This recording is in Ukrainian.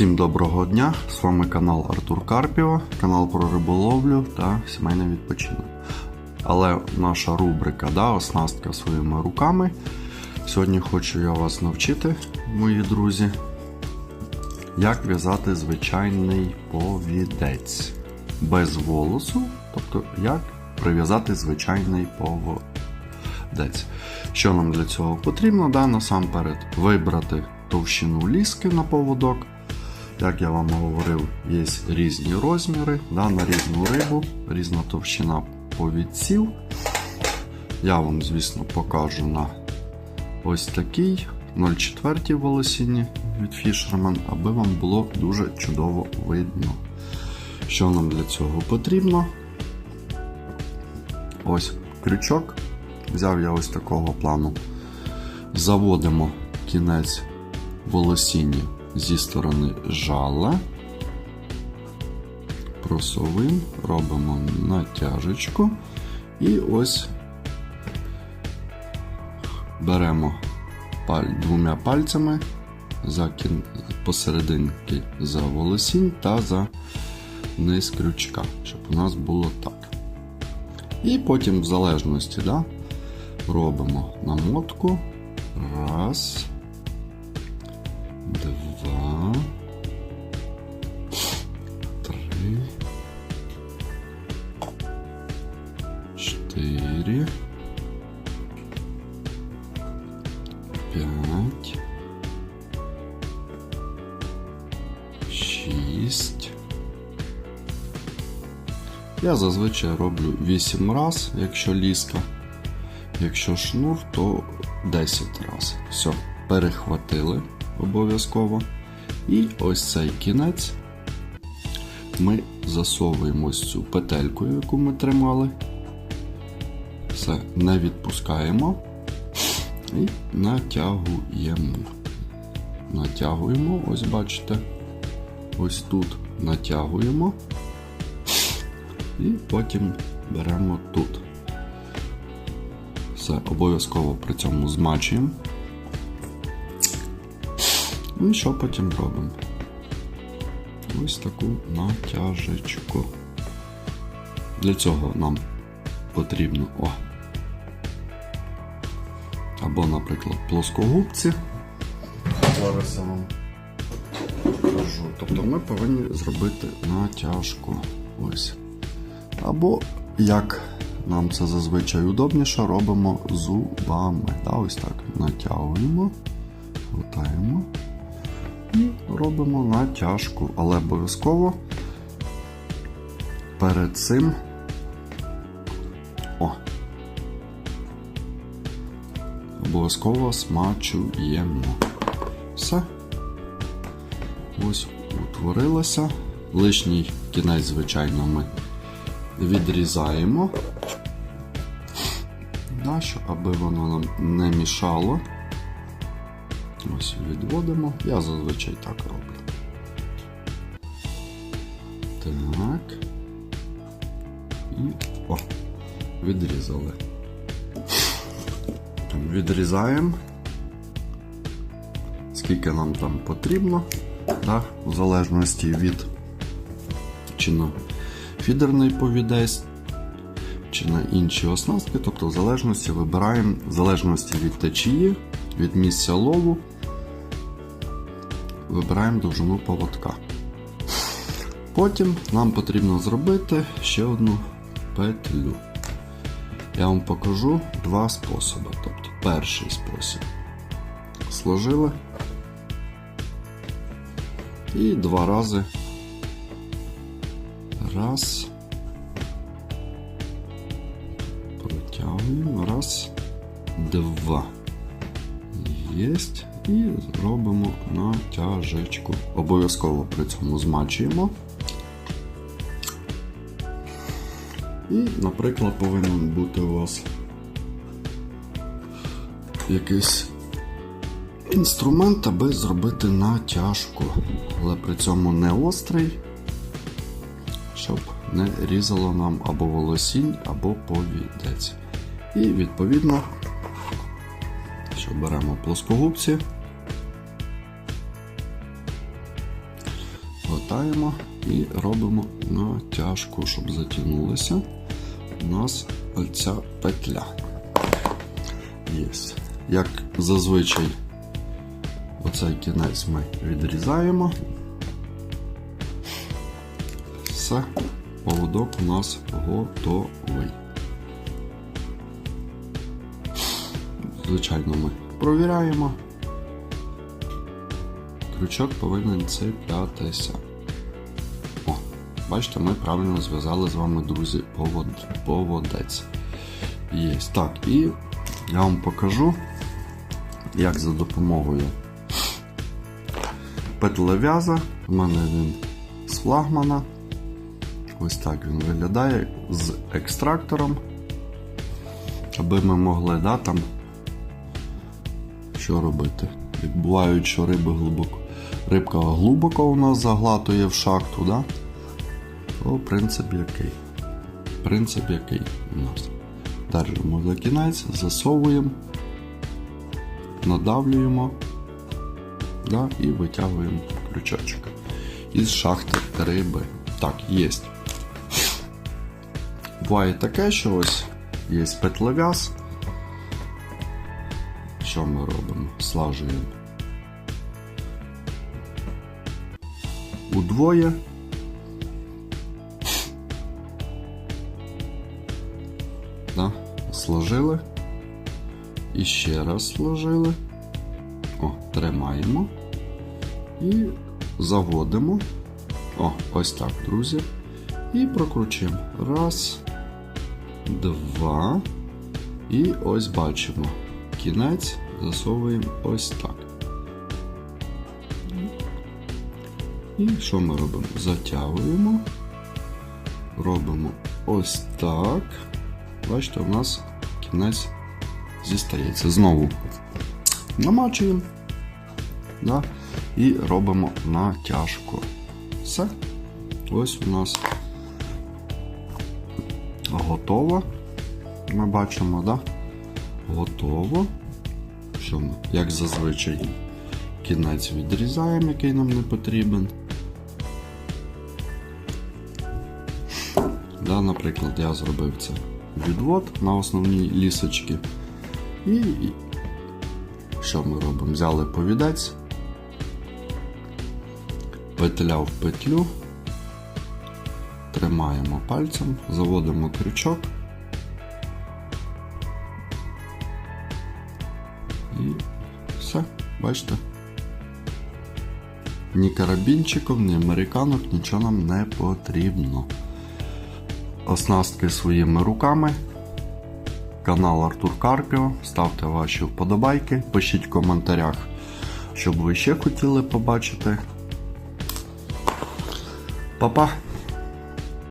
Всім доброго дня! З вами канал Артур Карпіо, канал про риболовлю та сімейний відпочинок. Але наша рубрика да, оснастка своїми руками. Сьогодні хочу я вас навчити, мої друзі, як в'язати звичайний повідець без волосу, тобто як прив'язати звичайний поводець. Що нам для цього потрібно? Да, Насамперед вибрати товщину ліски на поводок. Як я вам говорив, є різні розміри да, на різну рибу, різна товщина повідців. Я вам, звісно, покажу на ось такий 0,4 волосіні від Fisherman, аби вам було дуже чудово видно. Що нам для цього потрібно? Ось крючок. Взяв я ось такого плану. Заводимо кінець волосіння зі сторони жала. Просовим, робимо натяжечку. І ось беремо двома пальцями за кін, посерединки за волосінь та за низ крючка, щоб у нас було так. І потім, в залежності, да, робимо намотку. Раз. Два. Три. Чотири. П'ять. Шість. Я зазвичай роблю 8 раз, якщо ліска. Якщо шнур, то 10 раз. Все, перехватили обов'язково. І ось цей кінець ми засовуємо ось цю петельку, яку ми тримали. Все, не відпускаємо і натягуємо. Натягуємо, ось бачите, ось тут натягуємо. І потім беремо тут. Все, обов'язково при цьому змачуємо. І що потім робимо? Ось таку натяжечку. Для цього нам потрібно о. Або, наприклад, плоскогубці. Зараз я вам покажу. Тобто ми повинні зробити натяжку. Ось. Або, як нам це зазвичай удобніше, робимо зубами. Да, Ось так. Натягуємо, гутаємо і робимо натяжку. Але обов'язково перед цим. О! Обов'язково смачуємо. Все. Ось утворилося. Лишній кінець, звичайно, ми відрізаємо, да, щоб аби воно нам не мішало. Ось відводимо. Я зазвичай так роблю. Так. І о, відрізали. Відрізаємо. Скільки нам там потрібно, да, в залежності від чи на фідерний повідець, чи на інші оснастки, тобто в залежності вибираємо в залежності від течії, від місця лову, вибираємо довжину поводка. Потім нам потрібно зробити ще одну петлю. Я вам покажу два способи. Тобто перший спосіб сложили і два рази. Раз. Протягуємо. Раз, два. Єсть. І робимо натяжечку. Обов'язково при цьому змачуємо. І, наприклад, повинен бути у вас якийсь інструмент, аби зробити натяжку, але при цьому не острий, щоб не різало нам або волосінь, або повідець. І відповідно, що беремо плоскогубці, повертаємо і робимо натяжку, щоб затягнулася у нас ця петля. Єсть. Як зазвичай, оцей кінець ми відрізаємо. Все, поводок у нас готовий. Звичайно, ми провіряємо. Крючок повинен цеплятися. Бачите, ми правильно зв'язали з вами, друзі, повод... поводець. Є. Так, і я вам покажу, як за допомогою петлев'яза. У мене він з флагмана. Ось так він виглядає з екстрактором. Аби ми могли да, там що робити. Бувають, що риби глибоко, рибка глибоко у нас заглатує в шахту, да? То принцип який? Принцип який у нас? Держимо за кінець, засовуємо, надавлюємо да, і витягуємо крючочок із шахти риби. Так, є. Буває таке, що ось є петлев'яз. Що ми робимо? Слажуємо. Удвоє. Сложили. І ще раз сложили. О, тримаємо. І заводимо. О, ось так, друзі. І прокручуємо. Раз, два. І ось бачимо. Кінець засовуємо ось так. І що ми робимо? Затягуємо. Робимо ось так. Бачите, у нас кінець зістається. Знову намачуємо. Да? І робимо натяжку. Все. Ось у нас готово. Ми бачимо, да? Готово. Що ми, як зазвичай, кінець відрізаємо, який нам не потрібен. Да, наприклад, я зробив це відвод на основній лісочці. І, що ми робимо? Взяли повідець, петля в петлю, тримаємо пальцем, заводимо крючок. І все, бачите? Ні карабінчиків, ні американок, нічого нам не потрібно. Оснастки своїми руками. Канал Артур Карпіо. Ставте ваші вподобайки, пишіть в коментарях, що б ви ще хотіли побачити. Па-па!